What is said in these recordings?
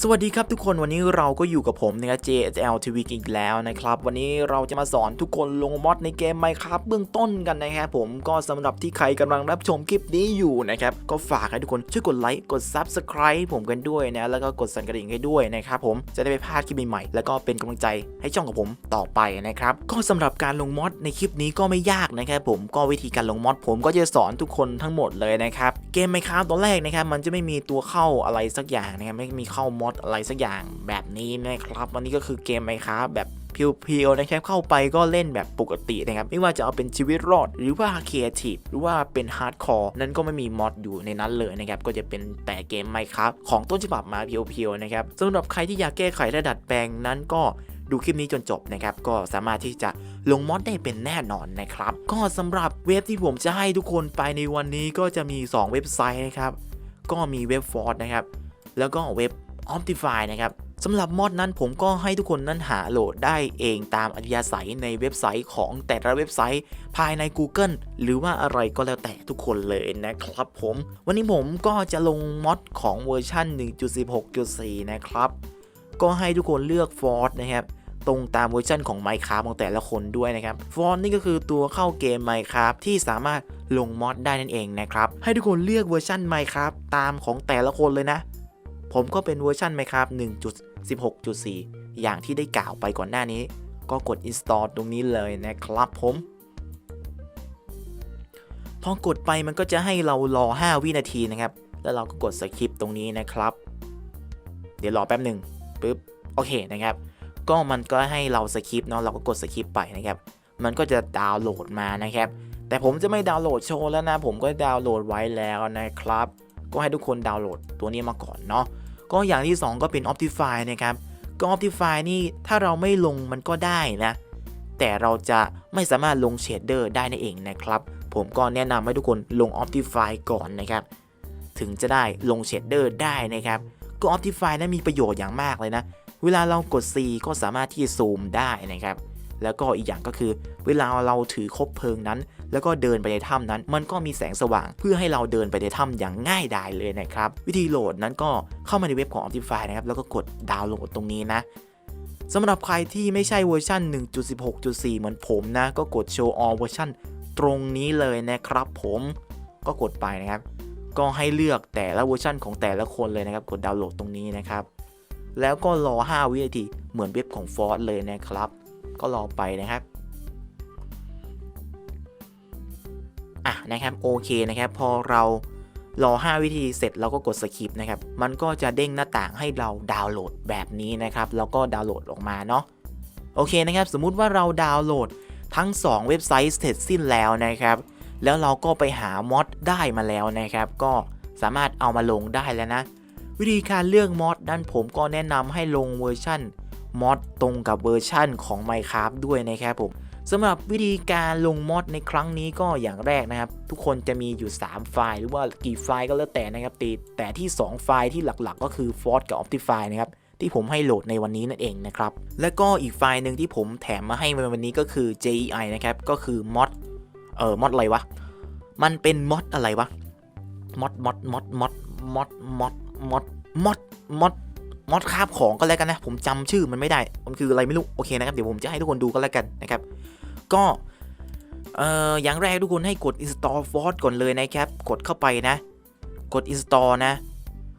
สวัสดีครับทุกคนวันนี้เราก็อยู่กับผมนะครับ JSL TV อีกแล้วนะครับ วันนี้เราจะมาสอนทุกคนลงมอดในเกม Minecraft เบื้องต้นกันนะครับผมก็สำหรับที่ใครกำลังรับชมคลิปนี้อยู่นะครับ ก็ฝากให้ทุกคนช่วยกดไลค์กด Subscribe ผมกันด้วยนะ แล้วก็กดสั่นกระดิ่งให้ด้วยนะครับผมจะได้ไม่พลาดคลิปใหม่ๆแล้วก็เป็นกำลังใจให้ช่องของผมต่อไปนะครับ ก็สำหรับการลงมอดในคลิปนี้ก็ไม่ยากนะครับผมก็วิธีการลงมอดผมก็จะสอนทุกคนทั้งหมดเลยนะครับเกม Minecraft ตอนแรกนะครับมันจะไม่มีตัวเข้าอะไรสักอย่างนะครับไม่มีเข้ามอดอะไรสักอย่างแบบนี้นะครับวันนี้ก็คือเกม Minecraft แบบเพียวๆนะครับเข้าไปก็เล่นแบบปกตินะครับ ไม่ว่าจะเอาเป็นชีวิตรอด หรือว่าครีเอทีฟหรือว่าเป็นฮาร์ดคอร์นั้นก็ไม่มีมอดอยู่ในนั้นเลยนะครับ ก็จะเป็นแต่เกม Minecraft ของต้นฉบับมาเพียวๆนะครับสำหรับใครที่อยากแก้ไขและดัดแปลงนั้นก็ดูคลิปนี้จนจบนะครับ ก็สามารถที่จะลงมอดได้เป็นแน่นอนนะครับ ก็สำหรับเว็บที่ผมจะให้ทุกคนไปในวันนี้ก็จะมี 2 เว็บไซต์นะครับก็มีเว็บฟอร์ดนะครับแล้วก็เว็บ Optify นะครับสำหรับมอดนั้นผมก็ให้ทุกคนนั้นหาโหลดได้เองตามอัธยาศัยในเว็บไซต์ของแต่ละเว็บไซต์ภายใน Google หรือว่าอะไรก็แล้วแต่ทุกคนเลยนะครับผม วันนี้ผมก็จะลงมอดของเวอร์ชัน1.16.4 นะครับ ก็ให้ทุกคนเลือกฟอร์ดนะครับ ตรงตามเวอร์ชันของ Minecraft ของแต่ละคนด้วยนะครับฟอนต์นี่ก็คือตัวเข้าเกม Minecraft ที่สามารถลงมอดได้นั่นเองนะครับให้ทุกคนเลือกเวอร์ชัน Minecraft ตามของแต่ละคนเลยนะ ผมก็เป็นเวอร์ชัน Minecraft 1.16.4 อย่างที่ได้กล่าวไปก่อนหน้านี้ ก็กด install ตรงนี้เลยนะครับผม พอกดไปมันก็จะให้เรารอ 5 วินาทีนะครับ แล้วเราก็กดสคริปตรงนี้นะครับ เดี๋ยวรอแป๊บหนึ่งปึ๊บ โอเคนะครับ ก็มันก็ให้เราสคริปเนาะ เราก็กดสคริปไปนะครับ มันก็จะดาวน์โหลดมานะครับ แต่ผมจะไม่ดาวน์โหลดโชว์แล้วนะ ผมก็ดาวน์โหลดไว้แล้วนะครับ ก็ให้ทุกคนดาวน์โหลดตัวนี้มาก่อนเนาะ ก็อย่างที่ 2 ก็เป็น Optify นะครับก็ Optify นี่ถ้าเราไม่ลงมันก็ได้นะ แต่เราจะไม่สามารถลงเชดเดอร์ได้นั่นเองนะครับ ผมก็แนะนำให้ทุกคนลง Optify ก่อนนะครับ ถึงจะได้ลงเชดเดอร์ได้นะครับ ก็ Optify นั้นมีประโยชน์อย่างมากเลยนะ เวลาเรากด C ก็สามารถที่จะซูมได้นะครับ แล้วก็อีกอย่างก็คือ เวลาเราถือคบเพลิงนั้น แล้วก็เดินไปในถ้ำนั้น มันก็มีแสงสว่าง เพื่อให้เราเดินไปในถ้ำอย่างง่ายดายเลยนะครับ วิธีโหลดนั้นก็เข้ามาในเว็บของ Optify นะครับแล้วก็กดดาวน์โหลดตรงนี้นะสำหรับใครที่ไม่ใช่เวอร์ชัน1.16.4 เหมือนผมนะ ก็กด Show All เวอร์ชันตรงนี้เลยนะครับผมก็กดไปนะครับ ก็ให้เลือกแต่ละเวอร์ชันของแต่ละคนเลยนะครับ กดดาวน์โหลดตรงนี้นะครับ แล้วก็รอ 5 วินาทีเหมือนเว็บของฟอร์เลยนะครับ ก็รอไปนะครับอะนะครับโอเคนะครับ พอเรารอ 5 วิธีเสร็จเราก็กดสคริปนะครับ มันก็จะเด้งหน้าต่างให้เราดาวน์โหลดแบบนี้นะครับ แล้วก็ดาวน์โหลดออกมาเนาะโอเคนะครับ สมมุติว่าเราดาวน์โหลดทั้ง 2 เว็บไซต์เสร็จสิ้นแล้วนะครับ แล้วเราก็ไปหามอดได้มาแล้วนะครับ ก็สามารถเอามาลงได้แล้วนะ วิธีการเลือกมอดนั้นผมก็แนะนำให้ลงเวอร์ชัน มอดตรงกับเวอร์ชันของ Minecraft ด้วยนะครับผมสำหรับวิธีการลงมอดในครั้งนี้ก็อย่างแรกนะครับ ทุกคนจะมีอยู่ 3 ไฟล์ หรือว่ากี่ไฟล์ก็แล้วแต่นะครับแต่แต่ที่ 2 ไฟล์ที่หลักๆ ก็คือ f o r กับ Optify นะครับที่ผมให้โหลดในวันนี้นั่นเองนะครับ และก็อีกไฟล์หนึ่งที่ผมแถมมาให้ในวันนี้ก็คือ JEI นะครับก็คือมอดเอ่อมอดอะไรวะมันเป็นมอดอะไรวะมอดมอดมอดมอดมอดมอดมอดมอดมอด มอดคาบของก็แล้วกันนะ ผมจำชื่อมันไม่ได้ มันคืออะไรไม่รู้ โอเคนะครับ เดี๋ยวผมจะให้ทุกคนดูก็แล้วกันนะครับ ก็เอ่ออย่างแรกทุกคนให้กด install force ก่อนเลยนะครับ กดเข้าไปนะ กด install นะ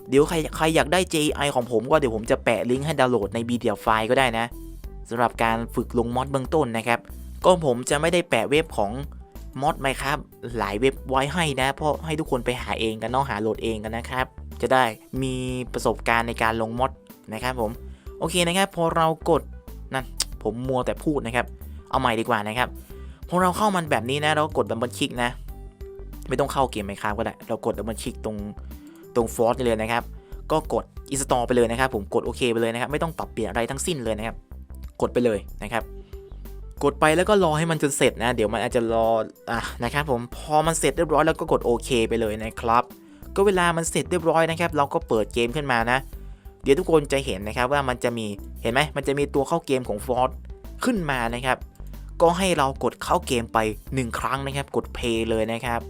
เดี๋ยวใครใครอยากได้ JI ของผมก็เดี๋ยวผมจะแปะลิงก์ให้ดาวน์โหลดใน media file ก็ได้นะสำหรับการฝึกลงมอดเบื้องต้นนะครับ ก็ผมจะไม่ได้แปะเว็บของมอดไหมครับ หลายเว็บไว้ให้นะ เพราะให้ทุกคนไปหาเองกันเนาะหาโหลดเองกันนะครับ จะได้มีประสบการณ์ในการลงมอด นะครับผมโอเคนะครับพอเรากดนั่นผมมัวแต่พูดนะครับ เอาใหม่ดีกว่านะครับพอเราเข้ามันแบบนี้นะ เรากดดับเบิลคลิกนะ ไม่ต้องเข้าเกมไหมครับก็ได้ เรากดดับเบิลคลิกตรงตรงฟอร์สเลยนะครับ ก็กดอินสตอลไปเลยนะครับ ผมกดโอเคไปเลยนะครับ ไม่ต้องปรับเปลี่ยนอะไรทั้งสิ้นเลยนะครับ กดไปเลยนะครับกดไปแล้วก็รอให้มันจนเสร็จนะ เดี๋ยวมันอาจจะรออะนะครับผมพอมันเสร็จเรียบร้อยแล้วก็กดโอเคไปเลยนะครับ ก็เวลามันเสร็จเรียบร้อยนะครับ เราก็เปิดเกมขึ้นมานะ เดี๋ยวทุกคนจะเห็นนะครับว่ามันจะมีเห็นไหมมันจะมีตัวเข้าเกมของฟอร์ขึ้นมานะครับ ก็ให้เรากดเข้าเกมไป 1 ครั้งนะครับ กด play เลยนะครับ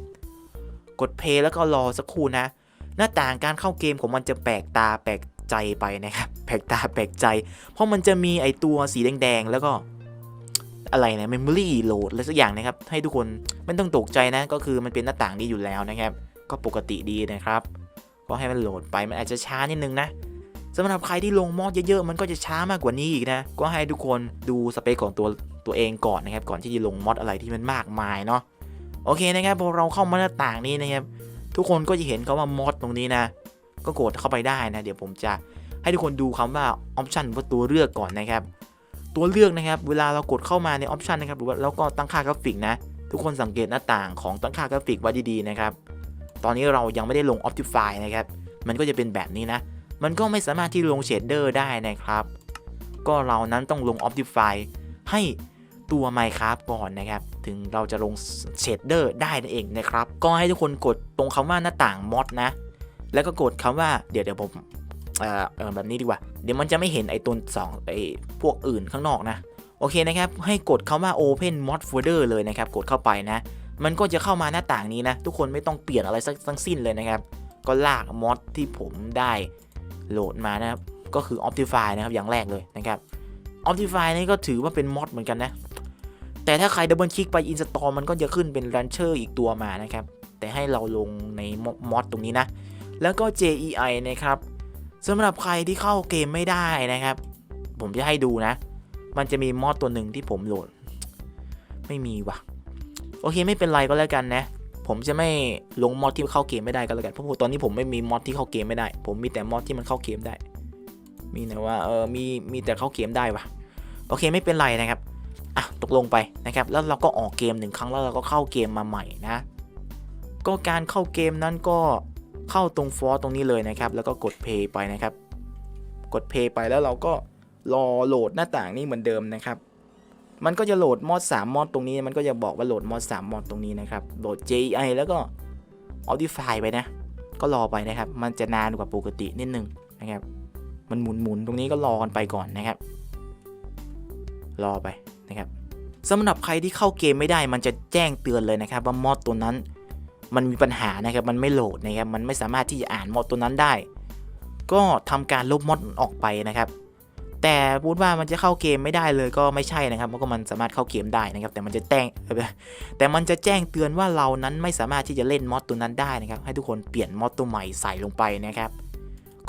กด play แล้วก็รอสักครู่นะ หน้าต่างการเข้าเกมของมันจะแปลกตาแปลกใจไปนะครับ แปลกตาแปลกใจ เพราะมันจะมีไอตัวสีแดงๆแล้วก็อะไรนะ memory load อะไรสักอย่างนะครับ ให้ทุกคนไม่ต้องตกใจนะ ก็คือมันเป็นหน้าต่างนี้อยู่แล้วนะครับ ก็ปกติดีนะครับ ก็ให้มันโหลดไปมันอาจจะช้านิดนึงนะ สำหรับใครที่ลงมอดเยอะๆ มันก็จะช้ามากกว่านี้อีกนะ ก็ให้ทุกคนดูสเปคของตัวตัวเองก่อนนะครับ ก่อนที่จะลงมอดอะไรที่มันมากมายเนาะ โอเคนะครับ พอเราเข้ามาหน้าต่างนี้นะครับ ทุกคนก็จะเห็นคาว่ามอดตรงนี้นะ ก็กดเข้าไปได้นะ เดี๋ยวผมจะให้ทุกคนดูคำว่าออปชันว่าตัวเลือกก่อนนะครับ ตัวเลือกนะครับ เวลาเรากดเข้ามาในออปชันนะครับหรือว่าแล้วก็ตั้งค่ากราฟิกนะ ทุกคนสังเกตหน้าต่างของตั้งค่ากราฟิกไว้ดีๆนะครับ ตอนนี้เรายังไม่ได้ลง Optify นะครับ มันก็จะเป็นแบบนี้นะ มันก็ไม่สามารถที่ลงเชดเดอร์ได้นะครับ ก็เรานั้นต้องลง Optify ให้ตัว Minecraft ก่อนนะครับ ถึงเราจะลงเชดเดอร์ได้นั่นเองนะครับ ก็ให้ทุกคนกดตรงคำว่าหน้าต่าง mod นะ แล้วก็กดคำว่าเดี๋ยวเดี๋ยวผมเออเออแบบนี้ดีกว่า เดี๋ยวมันจะไม่เห็นไอ้ตัวสองไอ้พวกอื่นข้างนอกนะ โอเคนะครับ ให้กดคำว่า open mod folder เลยนะครับ กดเข้าไปนะ มันก็จะเข้ามาหน้าต่างนี้นะ ทุกคนไม่ต้องเปลี่ยนอะไรสักทั้งสิ้นเลยนะครับ ก็ลากมอดที่ผมได้ โหลดมานะครับ ก็คือ Optify นะครับ อย่างแรกเลยนะครับ Optify นี่ก็ถือว่าเป็นมอดเหมือนกันนะ แต่ถ้าใครดับเบิลคลิกไป install มันก็จะขึ้นเป็น launcher อีกตัวมานะครับ แต่ให้เราลงในมอดตรงนี้นะ แล้วก็ JEI นะครับสำหรับใครที่เข้าเกมไม่ได้นะครับ ผมจะให้ดูนะ มันจะมีมอดตัวหนึ่งที่ผมโหลด ไม่มีว่ะ โอเคไม่เป็นไรก็แล้วกันนะ ผมจะไม่ลงมอดที่เข้าเกมไม่ได้ก็แล้วกันเพราะตอนนี้ผมไม่มีมอดที่เข้าเกมไม่ได้ ผมมีแต่มอดที่มันเข้าเกมได้ มีแต่ว่าเออมีมีแต่เข้าเกมได้วะโอเคไม่เป็นไรนะครับอะตกลงไปนะครับ แล้วเราก็ออกเกมหนึ่งครั้งแล้วเราก็เข้าเกมมาใหม่นะก็การเข้าเกมนั้นก็เข้าตรงฟอร์ตรงนี้เลยนะครับ แล้วก็กดเพย์ไปนะครับ กดเพย์ไปแล้วเราก็รอโหลดหน้าต่างนี้เหมือนเดิมนะครับ มันก็จะโหลดมอด3มอดตรงนี้ มันก็จะบอกว่าโหลดมอด3มอดตรงนี้นะครับ โหลด JEI แล้วก็ Optify ไปนะ ก็รอไปนะครับ มันจะนานกว่าปกตินิดนึงนะครับ มันหมุนหมุนๆตรงนี้ก็รอกันไปก่อนนะครับ รอไปนะครับสำหรับใครที่เข้าเกมไม่ได้ มันจะแจ้งเตือนเลยนะครับ ว่ามอดตัวนั้น มันมีปัญหานะครับ มันไม่โหลดนะครับ มันไม่สามารถที่จะอ่านมอดตัวนั้นได้ ก็ทำการลบมอดออกไปนะครับ แต่พูดว่ามันจะเข้าเกมไม่ได้เลยก็ไม่ใช่นะครับมันก็มันสามารถเข้าเกมได้นะครับ แต่มันจะแจ้งแต่มันจะแจ้งเตือนว่าเรานั้นไม่สามารถที่จะเล่นมอดตัวนั้นได้นะครับ ให้ทุกคนเปลี่ยนมอดตัวใหม่ใส่ลงไปนะครับ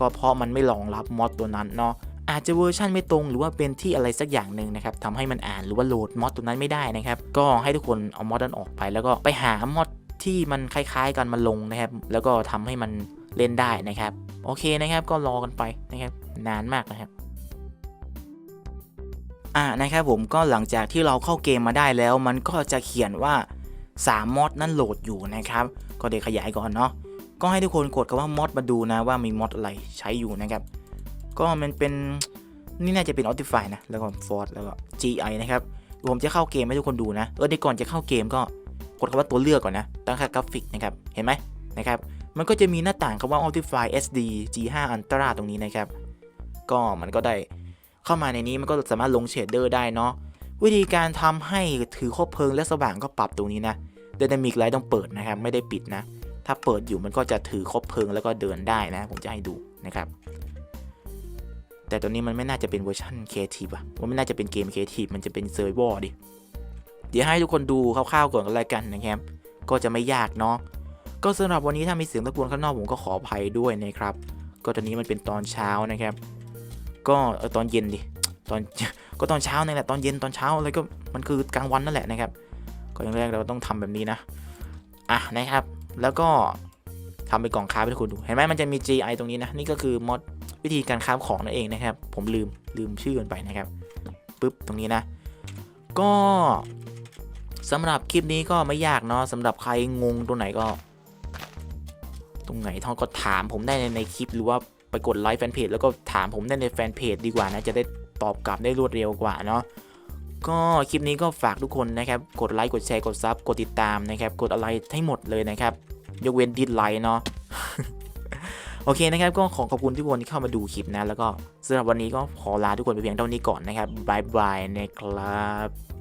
ก็เพราะมันไม่รองรับมอดตัวนั้นเนาะอาจจะเวอร์ชันไม่ตรงหรือว่าเป็นที่อะไรสักอย่างหนึ่งนะครับทำให้มันอ่านหรือว่าโหลดมอดตัวนั้นไม่ได้นะครับ ก็ให้ทุกคนเอามอดนั้นออกไป แล้วก็ไปหามอดที่มันคล้ายๆกันมาลงนะครับ แล้วก็ทำให้มันเล่นได้นะครับ โอเคนะครับ ก็รอกันไปนะครับ นานมากนะครับ อ่านะครับผมก็หลังจากที่เราเข้าเกมมาได้แล้ว มันก็จะเขียนว่า 3มอดนั้นโหลดอยู่นะครับ ก็เดี๋ยวขยายก่อนเนาะก็ให้ทุกคนกดคำว่ามอดมาดูนะว่ามีมอดอะไรใช้อยู่นะครับ ก็มันเป็นนี่น่าจะเป็น Optify นะ แล้วก็ Force แล้วก็ GI นะครับเดี๋ยวผมจะเข้าเกมให้ทุกคนดูนะ เออในก่อนจะเข้าเกมก็กดคำว่าตัวเลือกก่อนนะ ตั้งค่ากราฟิกนะครับ เห็นไหมนะครับ มันก็จะมีหน้าต่างคำว่า Optify SD G5 Ultra ตรงนี้นะครับ ก็มันก็ได้ เข้ามาในนี้มันก็สามารถลงเชดเดอร์ได้เนาะวิธีการทำให้ถือคบเพลิงและสว่างก็ปรับตรงนี้นะ Dynamic Light ต้องเปิดนะครับ ไม่ได้ปิดนะ ถ้าเปิดอยู่มันก็จะถือคบเพลิงแล้วก็เดินได้นะ ผมจะให้ดูนะครับ แต่ตัวนี้มันไม่น่าจะเป็นเวอร์ชันเอทีฟอะมันไม่น่าจะเป็นเกมเอทีฟมันจะเป็นเซอร์วอร์ดิเดี๋ยวให้ทุกคนดูคร่าวๆก่อนกันแล้วกันนะครับ ก็จะไม่ยากเนาะก็สำหรับวันนี้ถ้ามีเสียงรบกวนข้างนอกผมก็ขออภัยด้วยนะครับ ก็ตอนนี้มันเป็นตอนเช้านะครับ ก็ตอนเย็นดิตอนก็ตอนเช้านี่แหละตอนเย็นตอนเช้าอะไรก็มันคือกลางวันนั่นแหละนะครับก็อย่างแรกเราต้องทำแบบนี้นะอะนะครับ แล้วก็ทำเป็นกล่องค้าให้ทุกคนดูเห็นไหมมันจะมี GI ตรงนี้นะนี่ก็คือมอดวิธีการค้าของนั่นเองนะครับ ผมลืมลืมชื่อมันไปนะครับปึ๊บตรงนี้นะ ก็สำหรับคลิปนี้ก็ไม่ยากเนาะสำหรับใครงงตรงไหนก็ ตรงไหนท่องก็ถามผมได้ในในคลิปหรือว่า ไปกดไลค์แฟนเพจแล้วก็ถามผมได้ในแฟนเพจดีกว่านะ จะได้ตอบกลับได้รวดเร็วกว่าเนาะก็คลิปนี้ก็ฝากทุกคนนะครับ กดไลค์กดแชร์กดซับกดติดตามนะครับ กดอะไรให้หมดเลยนะครับ ยกเว้นดิสไลค์เนาะโอเคนะครับ ก็ขอขอบคุณทุกคนที่เข้ามาดูคลิปนะ แล้วก็สำหรับวันนี้ก็ขอลาทุกคนไปเพียงเท่านี้ก่อนนะครับบายบายนะครับ